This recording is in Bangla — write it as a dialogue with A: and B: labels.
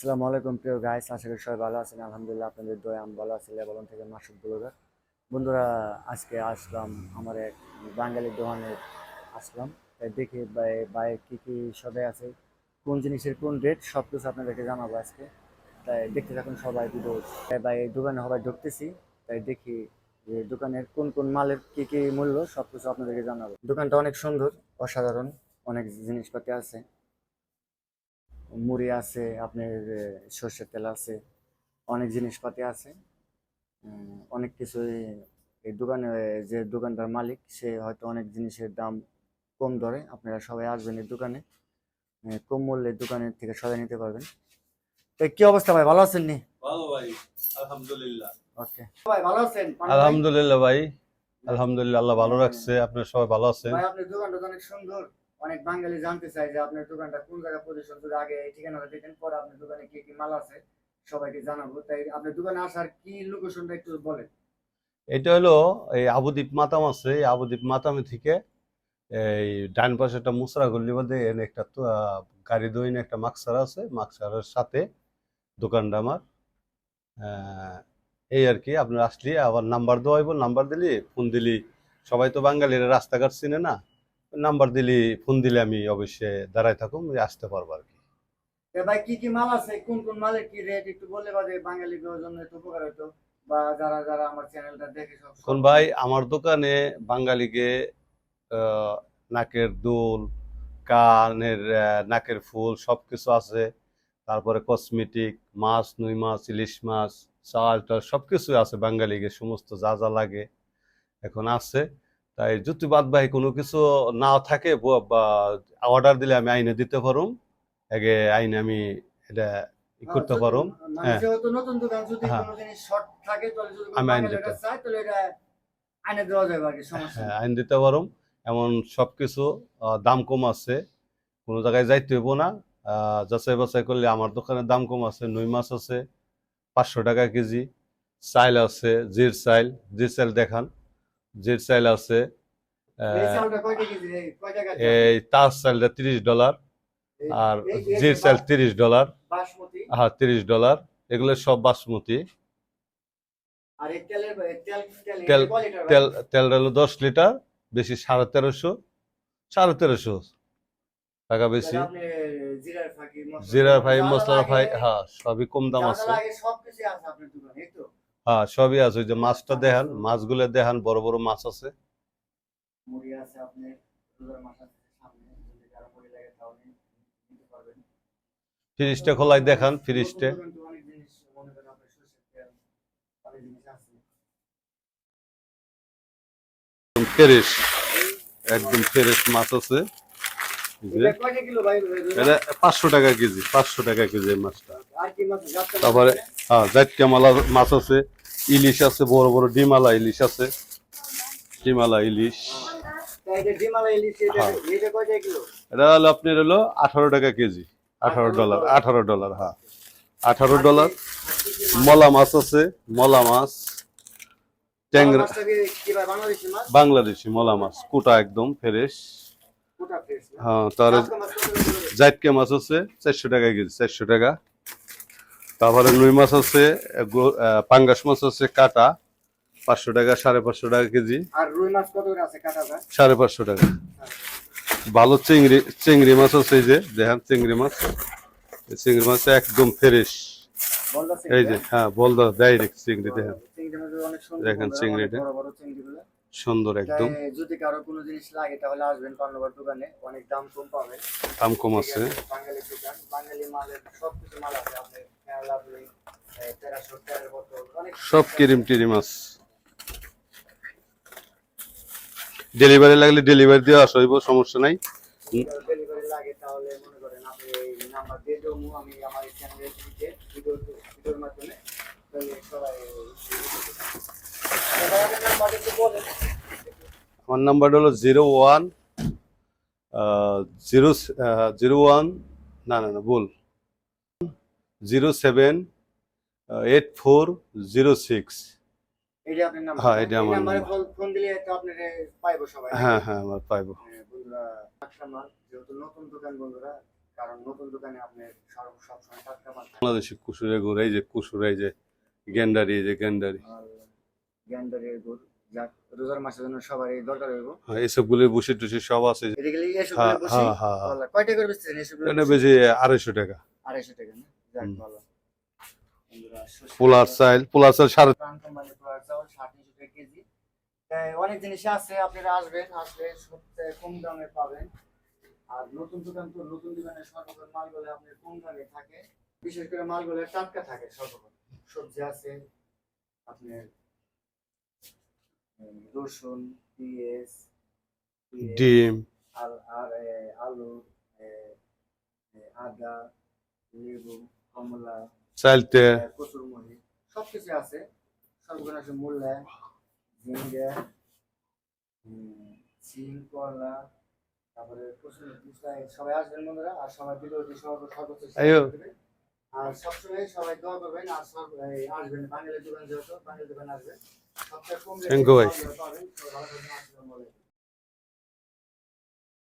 A: আসসালামু আলাইকুম, প্রিয় গাইস আশা করি সবাই ভালো আছেন। আলহামদুলিল্লাহ, আপনাদের দয়া, আমি ভালো আছি লেবালন থেকে মাসুদ ব্লগার। বন্ধুরা, আজকে আসলাম আমার এক বাঙালি দোকানে আসলাম। তাই দেখি ভাই কী কী সবাই আছে, কোন জিনিসের কোন রেট সব কিছু আপনাদেরকে জানাব আজকে। তাই দেখতে থাকুন সবাই ভিডিও তাই ভাই দোকানে সবাই ঢুকতেছি। তাই দেখি যে দোকানের কোন কোন মালের কি কি মূল্য সব কিছু আপনাদেরকে জানাব। দোকানটা অনেক সুন্দর, অসাধারণ, অনেক জিনিসপাতি আছে। মুড়ি আছে আপনার সর্ষের তেল আছে অনেক জিনিসপাতি আছে। উম, অনেক কিছুই এই দোকানে যে দোকানদার মালিক সে হয়তো অনেক জিনিসের দাম কম ধরে। আপনারা সবাই আসবেন এই দোকানে। কম মূল্যে দোকানের থেকে সবাই নিতে পারবেন। তো কি অবস্থা ভাই? ভালো আছেন নি?
B: ভালো ভাই আলহামদুলিল্লাহ।
A: ওকে। ভাই ভালো আছেন?
B: আলহামদুলিল্লাহ ভাই আলহামদুলিল্লাহ আল্লাহ ভালো রাখছে। আপনার সবাই ভালো আছেন?
A: ভাই আপনার দোকানটা অনেক সুন্দর। অনেক বাঙালি জানতে চাই যে আপনার দোকানটা কোন জায়গায় পজিশন করে, আগে এই ঠিকানাটা দিতেন পরে আপনার দোকানে কি কি মাল আছে, সবাইকে জানাব। তাই আপনার দোকানে আসার কি লোকেশনটা একটু বলেন।
B: এটা হলো এই আবুদ্বীপ মাতাম আছে, এই আবুদ্বীপ মাতামে থেকে এই ডান পাশে একটা মুসরা গল্লি মধ্যে এনে একটা গাড়ি দইনে একটা মাকসার আছে, মাকসারের সাথে দোকানটা আমার। এই আর কি, আপনার আসলি, আবার নাম্বার দেওয়া হইব নাম্বার দিলি ফোন দিলি। সবাই তো বাঙালিরা রাস্তাঘাট চিনে না। নাম্বার দিলি ফোন দিলে আমি অবশ্যই দাঁড়ায় থাকুম আসতে পারব আর কি।
A: ভাই কি কি মাল আছে? কোন কোন মালের কি রেট একটু বললে বাদে বাঙালি জন্য একটু উপকার হতো বা যারা যারা আমার চ্যানেলটা দেখে সব
B: কোন ভাই আমার দোকানে বাঙালিকে নাকের দুল কানের নাকের ফুল সব কিছু আছে। তারপরে কসমেটিক মাছ নুই মাছ ইলিশ মাছ চাল টাল সব কিছুই আছে বাঙালিকে সমস্ত যা যা লাগে এখন আছে। তাই যদি বাদ বাহি কোনো কিছু না থাকে অর্ডার দিলে আমি আইনে দিতে পারুম। আগে আইনে আমি এটা করতে পারুম।
A: মানে
B: হ্যাঁ। হ্যাঁ। আমি আইন দিতে- হ্যাঁ। আইন দিতে পারুম। এমন সব কিছু দাম কম আছে। কোনো জায়গায় যাইতে হইব না। যাচাই বাছাই করলে আমার দোকানে দাম কম আছে নই মাছ আছে পাঁচশো টাকা কেজি। চাইল আছে জির চাইল জির চাইল দেখান। জির চাইল আছে
A: এই
B: তাজ চাইলটা তিরিশ ডলার আর জির চাইল তিরিশ ডলার। হ্যাঁ তিরিশ ডলার। এগুলো সব বাসমতি।
A: তেল তেল
B: তেল-
A: কয় লিটার ভাই?
B: তেল তেল হলো দশ লিটার বেশি সাড়ে তেরোশো। সাড়ে তেরোশো টাকা বেশি। জিরা
A: যা
B: মশলা ভাই হ্যাঁ সবই কম দাম আছে। হ্যাঁ সবই আছে। ওই যে মাছটা দেখান মাছগুলো দেখান বড় বড় মাছ আছে। ফ্রিজটা খোলাই দেখান ফ্রিজটা। ফ্রেশ একদম ফ্রেশ মাছ আছে।
A: এটা
B: পাঁচশো টাকা কেজি পাঁচশো টাকা কেজি মাছটা। তারপরে হ্যাঁ জাটকা মালা মাছ আছে। ইলিশ আছে বড় বড় ডিমালা ইলিশ আছে। ডিমালা ইলিশ।
A: এটা
B: হ্যাঁ।
A: এটা
B: হলো আপনার হলো আঠারো টাকা কেজি। আঠারো ডলার আঠারো ডলার হ্যাঁ। আঠারো ডলার। মলা মাছ আছে মলা মাছ। ট্যাংরা
A: বাংলাদেশি
B: মলা মাছ কুটা একদম ফ্রেশ। হ্যাঁ তার? জাইটকে মাছ আছে চারশো টাকা কেজি চারশো টাকা। তারপরে নই মাছ আছে পাঙ্গাস মাছ আছে কাটা পাঁচশো টাকা সাড়ে পাঁচশো টাকা কেজি।
A: রুই
B: সাড়ে পাঁচশো টাকা। ভালো চিংড়ি চিংড়ি মাছ আছে এই যে দেখেন চিংড়ি মাছ। এই চিংড়ি মাছ একদম ফ্রেশ। এই যে হ্যাঁ? বলদা ডাইরেক্ট চিংড়ি দেখেন। দেখেন চিংড়িটা। সুন্দর একদম।
A: যদি কারও কোনো জিনিস লাগে তাহলে আসবেন কর্ণবার দোকানে। অনেক দাম কম পাবেন।
B: দাম কম আছে।
A: বাঙালি দোকান। বাঙালি মালের সব কিছু মাল আছে আপনি তেরো বোতল অনেক
B: সব ক্রিম টিরিম আছে ডেলিভারি লাগলে ডেলিভারি দিয়ে আসা হইব সমস্যা নাই।
A: ডেলিভারি লাগে তাহলে মনে করেন আপনি এই নাম্বার দিয়ে দেবো। আমি আমার চ্যানেলে দিতে ভিডিও ভিডিওর মাধ্যমে
B: আমার নাম্বার হলো zero one zero zero one না না না ভুল। Zero seven eight four zero six হ্যাঁ, এটা আমার হ্যাঁ আমার পাইবো। বাংলাদেশি কুসুরে এই যে কুসুর এই যে গেন্ডারি যে গেন্ডারি।
A: আর গ্যান্ডারের রোজার মাসের জন্য সবারই দরকার হইব।
B: হ্যাঁ, এইসবগুলি বসে টুসি সব আছে। হ্যাঁ
A: বসি
B: হ্যাঁ হ্যাঁ। হ্যাঁ।
A: কয়টা করে বেচতেছেন এসব
B: এটা বেশি আড়াইশো টাকা।
A: আড়াইশো টাকা না? যাক ভালো।
B: পোলার চাইল পোলার চাইল সাড়ে
A: পোলার চাউল ষাট টাকা কেজি। অনেক জিনিস আছে আপনারা আসবেন আসলে কম দামে পাবেন। আর নতুন দোকান তো নতুন দোকানের সর্বপ্রথম মালগুলো আপনার কম দামে থাকে। বিশেষ করে মালগুলো টাটকা থাকে সর্বপ্রথম। সবজি আছে আপনার রসুন পেঁয়াজ পেঁয়াজ,
B: ডিম।
A: আর আর আলু আদা লেবু কমলা
B: চাইলতে
A: কচুর মুড়ি সবকিছু আছে। সবগুলো আছে মূল্যা ঝিঙ্গা সিম করলা তারপরে কচুর সবাই আসবেন বন্ধুরা আর সবাই ভিডিওটি সর্ব- সর্বোচ্চ আর সবসময় সবাই দোয়া করবেন আর সব আসবেন। বাঙালি দোকান যেহেতু বাঙালি দোকান আসবেন। সবচেয়ে কম
B: you,
A: পাবেন